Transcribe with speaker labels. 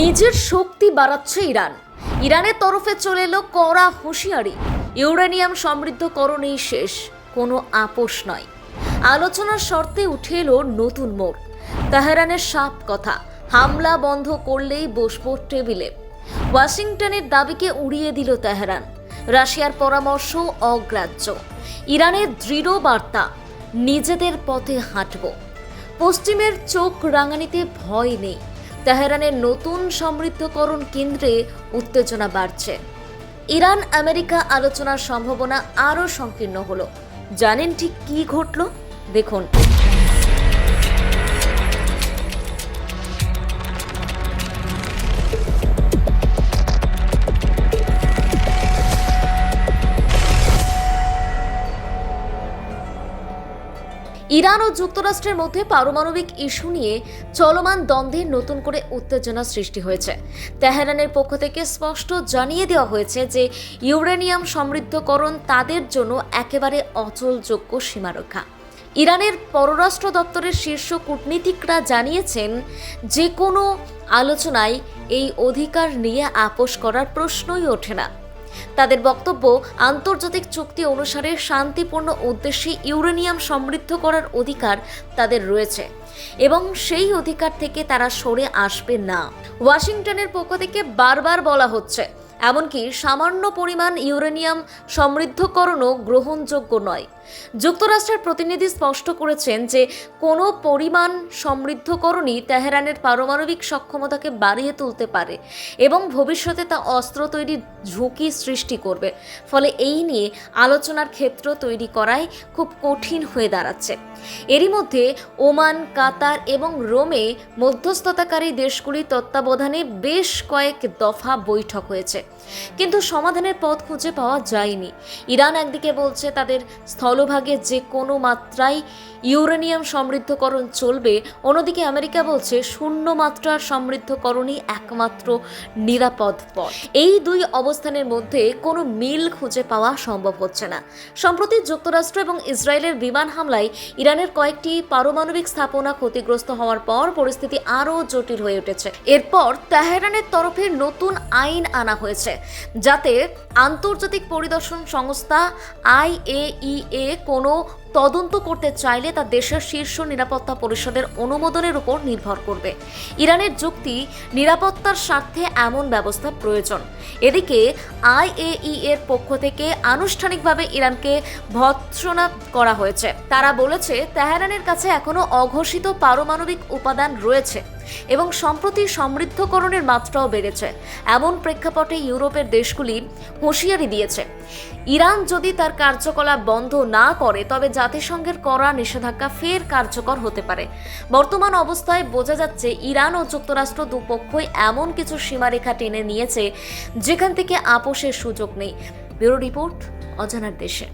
Speaker 1: নিজের শক্তি বাড়াচ্ছে ইরান। ইরানের তরফে চলে এলো কড়া হুঁশিয়ারি। ইউরেনিয়াম সমৃদ্ধকরণেই শেষ, কোনো আপোষ নয়। আলোচনার শর্তে উঠে এলো নতুন মোড়। তেহরানের সাপ কথা, হামলা বন্ধ করলেই বসবো টেবিলে। ওয়াশিংটনের দাবিকে উড়িয়ে দিল তেহরান। রাশিয়ার পরামর্শ অগ্রাহ্য। ইরানের দৃঢ় বার্তা, নিজেদের পথে হাঁটব। পশ্চিমের চোখ রাঙানিতে ভয় নেই। তেহরানের নতুন সমৃদ্ধকরণ কেন্দ্রে উত্তেজনা বাড়ছে। ইরান, আমেরিকা আলোচনার সম্ভাবনা আরও সংকীর্ণ হল। জানেন ঠিক কি ঘটল? দেখুন। ইরান ও যুক্তরাষ্ট্রের মধ্যে পারমাণবিক ইস্যু নিয়ে চলমান দ্বন্দ্বের নতুন করে উত্তেজনা সৃষ্টি হয়েছে। তেহরানের পক্ষ থেকে স্পষ্ট জানিয়ে দেওয়া হয়েছে যে, ইউরেনিয়াম সমৃদ্ধকরণ তাদের জন্য একেবারে অচলযোগ্য সীমারেখা। ইরানের পররাষ্ট্র দপ্তরের শীর্ষ কূটনীতিকরা জানিয়েছেন, যে কোনো আলোচনায় এই অধিকার নিয়ে আপোষ করার প্রশ্নই ওঠে না। তাদের বক্তব্য, আন্তর্জাতিক চুক্তি অনুসারে শান্তিপূর্ণ উদ্দেশ্যে ইউরেনিয়াম সমৃদ্ধ করার অধিকার তাদের রয়েছে এবং সেই অধিকার থেকে তারা সরে আসবে না। ওয়াশিংটনের পক্ষ থেকে বারবার বলা হচ্ছে এমনকি সামান্য পরিমাণ ইউরেনিয়াম সমৃদ্ধকরণও গ্রহণযোগ্য নয়। যুক্তরাষ্ট্রের প্রতিনিধি স্পষ্ট করেছেন যে, কোনো পরিমাণ সমৃদ্ধকরণই তেহরানের পারমাণবিক সক্ষমতাকে বাড়িয়ে তুলতে পারে এবং ভবিষ্যতে তা অস্ত্র তৈরির ঝুঁকি সৃষ্টি করবে। ফলে এই নিয়ে আলোচনার ক্ষেত্র তৈরি করাই খুব কঠিন হয়ে দাঁড়াচ্ছে। এরই মধ্যে ওমান, কাতার এবং রোমে মধ্যস্থতাকারী দেশগুলির তত্ত্বাবধানে বেশ কয়েক দফা বৈঠক হয়েছে। কিন্তু সমাধানের পথ খুঁজে পাওয়া যায়নি। ইরান একদিকে বলছে তাদের স্থলভাগে যে কোনো মাত্রায় ইউরেনিয়াম সমৃদ্ধকরণ চলবে, অন্যদিকে আমেরিকা বলছে শূন্য মাত্রার সমৃদ্ধকরণই একমাত্র নিরাপদ পথ। এই দুই অবস্থানের মধ্যে কোনো মিল খুঁজে পাওয়া সম্ভব হচ্ছে না। সম্প্রতি যুক্তরাষ্ট্র এবং ইসরায়েলের বিমান হামলায় ইরানের কয়েকটি পারমাণবিক স্থাপনা ক্ষতিগ্রস্ত হওয়ার পর পরিস্থিতি আরও জটিল হয়ে উঠেছে। এরপর তেহরানের তরফে নতুন আইন আনা হয়েছে। যাতে আন্তর্জাতিক পরিদর্শন সংস্থা আইএইএ কোনো তদন্ত করতে চাইলে তা দেশের শীর্ষ নিরাপত্তা পরিষদের অনুমোদনের উপর নির্ভর করবে। ইরানের যুক্তি, নিরাপত্তার স্বার্থে এমন ব্যবস্থা প্রয়োজন। এদিকে, আইএই এর পক্ষ থেকে আনুষ্ঠানিকভাবে ইরানকে ভৎসনা করা হয়েছে। তারা বলেছে, তেহরানের কাছে এখনও অঘোষিত পারমাণবিক উপাদান রয়েছে এবং সম্প্রতি সমৃদ্ধকরণের মাত্রাও বেড়েছে। এমন প্রেক্ষাপটে ইউরোপের দেশগুলি হুঁশিয়ারি দিয়েছে। ইরান যদি তার কার্যকলাপ বন্ধ না করে, তবে জাতিসংঘের করা নিষেধাজ্ঞা ফের কার্যকর হতে পারে। বর্তমান অবস্থায় বোঝা যাচ্ছে ইরান ও যুক্তরাষ্ট্র দুপক্ষই এমন কিছু সীমারেখা টেনে নিয়েছে, যেখান থেকে আপোষের সুযোগ নেই। ব্যুরো রিপোর্ট অজানার দেশে।